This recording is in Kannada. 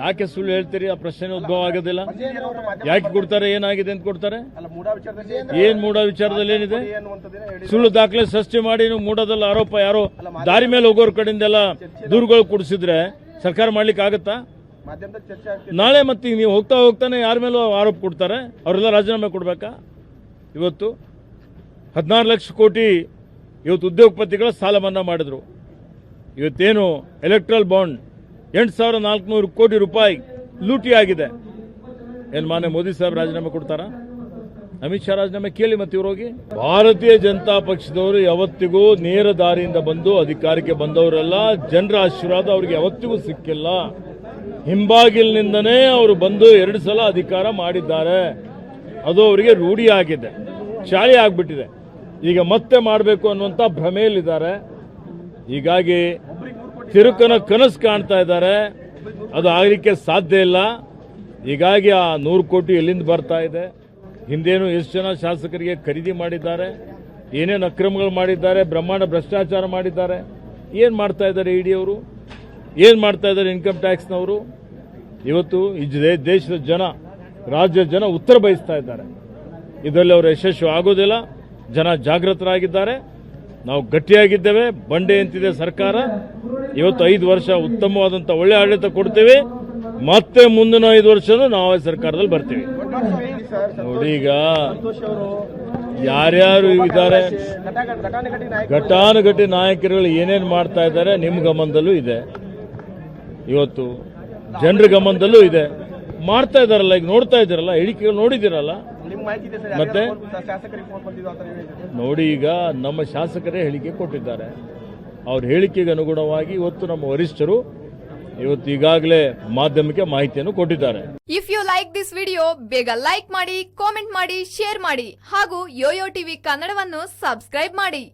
ಯಾಕೆ ಸುಳ್ಳು ಹೇಳ್ತೀರಿ? ಆ ಪ್ರಶ್ನೆ ಉದ್ಭವ ಆಗೋದಿಲ್ಲ. ಯಾಕೆ ಕೊಡ್ತಾರೆ? ಏನಾಗಿದೆ ಅಂತ ಕೊಡ್ತಾರೆ? ಅಲ್ಲ ಮೂಡ ವಿಚಾರದಲ್ಲಿ ಏನ್ ಮೂಡ ವಿಚಾರದಲ್ಲಿ ಏನಿದೆ? ಸುಳ್ಳು ದಾಖಲೆ ಸೃಷ್ಟಿ ಮಾಡಿ ನೀವು ಮೂಡದಲ್ಲ ಆರೋಪ ಯಾರೋ ದಾರಿ ಮೇಲೆ ಹೋಗೋರ್ ಕಡೆಯಿಂದೆಲ್ಲ ದೂರುಗಳು ಕೊಡಿಸಿದ್ರೆ ಸರ್ಕಾರ ಮಾಡ್ಲಿಕ್ಕೆ ಆಗತ್ತಾ? ಮಾಧ್ಯಮದಲ್ಲಿ ಚರ್ಚೆ ಆಗ್ತಿದೆ. ನಾಳೆ ಮತ್ತೆ ನೀವು ಹೋಗ್ತಾ ಹೋಗ್ತಾನೆ ಯಾರ ಮೇಲೂ ಆರೋಪ ಕೊಡ್ತಾರೆ? ಅವರೆಲ್ಲ ರಾಜೀನಾಮೆ ಕೊಡ್ಬೇಕಾ? ಇವತ್ತು ಹದಿನಾರು ಲಕ್ಷ ಕೋಟಿ ಇವತ್ತು ಉದ್ಯೋಗಪತಿಗಳ ಸಾಲ ಮನ್ನಾ ಮಾಡಿದ್ರು. ಇವತ್ತೇನು ಎಲೆಕ್ಟ್ರಲ್ ಬಾಂಡ್ ಎಂಟು ಸಾವಿರ ನಾಲ್ಕುನೂರು ಕೋಟಿ ರೂಪಾಯಿ ಲೂಟಿ ಆಗಿದೆ ಏನು ಮಾನ್ಯ ಮೋದಿ ಸಾಹೇಬ್ ರಾಜೀನಾಮೆ ಕೊಡ್ತಾರ? ಅಮಿತ್ ಶಾ ರಾಜೀನಾಮೆ ಕೇಳಿ ಮತ್ತೆ ಇವರೋಗಿ ಭಾರತೀಯ ಜನತಾ ಪಕ್ಷದವರು ಯಾವತ್ತಿಗೂ ನೇರ ದಾರಿಯಿಂದ ಬಂದು ಅಧಿಕಾರಕ್ಕೆ ಬಂದವರೆಲ್ಲ, ಜನರ ಆಶೀರ್ವಾದ ಅವರಿಗೆ ಯಾವತ್ತಿಗೂ ಸಿಕ್ಕಿಲ್ಲ. ಹಿಂಬಾಗಿಲಿನಿಂದನೇ ಅವರು ಬಂದು ಎರಡು ಸಲ ಅಧಿಕಾರ ಮಾಡಿದ್ದಾರೆ. ಅದು ಅವರಿಗೆ ರೂಢಿಯಾಗಿದೆ ಚಾಳಿ ಆಗ್ಬಿಟ್ಟಿದೆ. ಈಗ ಮತ್ತೆ ಮಾಡಬೇಕು ಅನ್ನುವಂಥ ಭ್ರಮೆಯಲ್ಲಿದ್ದಾರೆ. ಹೀಗಾಗಿ ತಿರುಕನ ಕನಸು ಕಾಣ್ತಾ ಇದ್ದಾರೆ. ಅದು ಆಗಲಿಕ್ಕೆ ಸಾಧ್ಯ ಇಲ್ಲ. ಹೀಗಾಗಿ ಆ ನೂರು ಕೋಟಿ ಎಲ್ಲಿಂದ ಬರ್ತಾ ಇದೆ? ಹಿಂದೇನು ಎಷ್ಟು ಜನ ಶಾಸಕರಿಗೆ ಖರೀದಿ ಮಾಡಿದ್ದಾರೆ? ಏನೇನು ಅಕ್ರಮಗಳು ಮಾಡಿದ್ದಾರೆ? ಬ್ರಹ್ಮಾಂಡ ಭ್ರಷ್ಟಾಚಾರ ಮಾಡಿದ್ದಾರೆ? ಏನು ಮಾಡ್ತಾ ಇದ್ದಾರೆ ಇಡಿ ಅವರು ಏನು ಮಾಡ್ತಾ ಇದ್ದಾರೆ ಇನ್ಕಮ್ ಟ್ಯಾಕ್ಸ್ನವರು ಇವತ್ತು ಈ ದೇಶದ ಜನ, ರಾಜ್ಯದ ಜನ ಉತ್ತರ ಬಯಸ್ತಾ ಇದ್ದಾರೆ. ಇದರಲ್ಲಿ ಅವರು ಯಶಸ್ವಿ ಆಗೋದಿಲ್ಲ. ಜನ ಜಾಗೃತರಾಗಿದ್ದಾರೆ. ನಾವು ಗಟ್ಟಿಯಾಗಿದ್ದೇವೆ. ಬಂಡೆ ಅಂತಿದೆ ಸರ್ಕಾರ. ಇವತ್ತು ಐದು ವರ್ಷ ಉತ್ತಮವಾದಂಥ ಒಳ್ಳೆ ಆಡಳಿತ ಕೊಡ್ತೇವೆ. ಮತ್ತೆ ಮುಂದಿನ ಐದು ವರ್ಷನೂ ನಾವೇ ಸರ್ಕಾರದಲ್ಲಿ ಬರ್ತೀವಿ. ನೋಡಿ ಈಗ ಯಾರ್ಯಾರು ಇದ್ದಾರೆ? ಘಟಾನುಘಟಿ ನಾಯಕರುಗಳು ಏನೇನು ಮಾಡ್ತಾ ಇದ್ದಾರೆ? ನಿಮ್ಮ ಗಮನದಲ್ಲೂ ಇದೆ. ಇವತ್ತು ಜನರ ಗಮನದಲ್ಲೂ ಇದೆ. ಮಾಡ್ತಾ ಇದಾರಲ್ಲ ಈಗ ನೋಡ್ತಾ ಇದ್ದೀರಲ್ಲ ಹೇಳಿಕೆಗಳು ನೋಡಿದಿರಲ್ಲ ಮತ್ತೆ? ನೋಡಿ ಈಗ ನಮ್ಮ ಶಾಸಕರೇ ಹೇಳಿಕೆ ಕೊಟ್ಟಿದ್ದಾರೆ. ಅವ್ರ ಹೇಳಿಕೆಗೆ ಅನುಗುಣವಾಗಿ ಇವತ್ತು ನಮ್ಮ ವರಿಷ್ಠರು ಇವತ್ತು ಈಗಾಗಲೇ ಮಾಧ್ಯಮಕ್ಕೆ ಮಾಹಿತಿಯನ್ನು ಕೊಟ್ಟಿದ್ದಾರೆ. If you like this video ಬೇಗ ಲೈಕ್ ಮಾಡಿ ಕಾಮೆಂಟ್ ಮಾಡಿ ಶೇರ್ ಮಾಡಿ ಹಾಗೂ ಯೋಯೋ ಟಿವಿ ಕನ್ನಡವನ್ನು ಸಬ್ಸ್ಕ್ರೈಬ್ ಮಾಡಿ.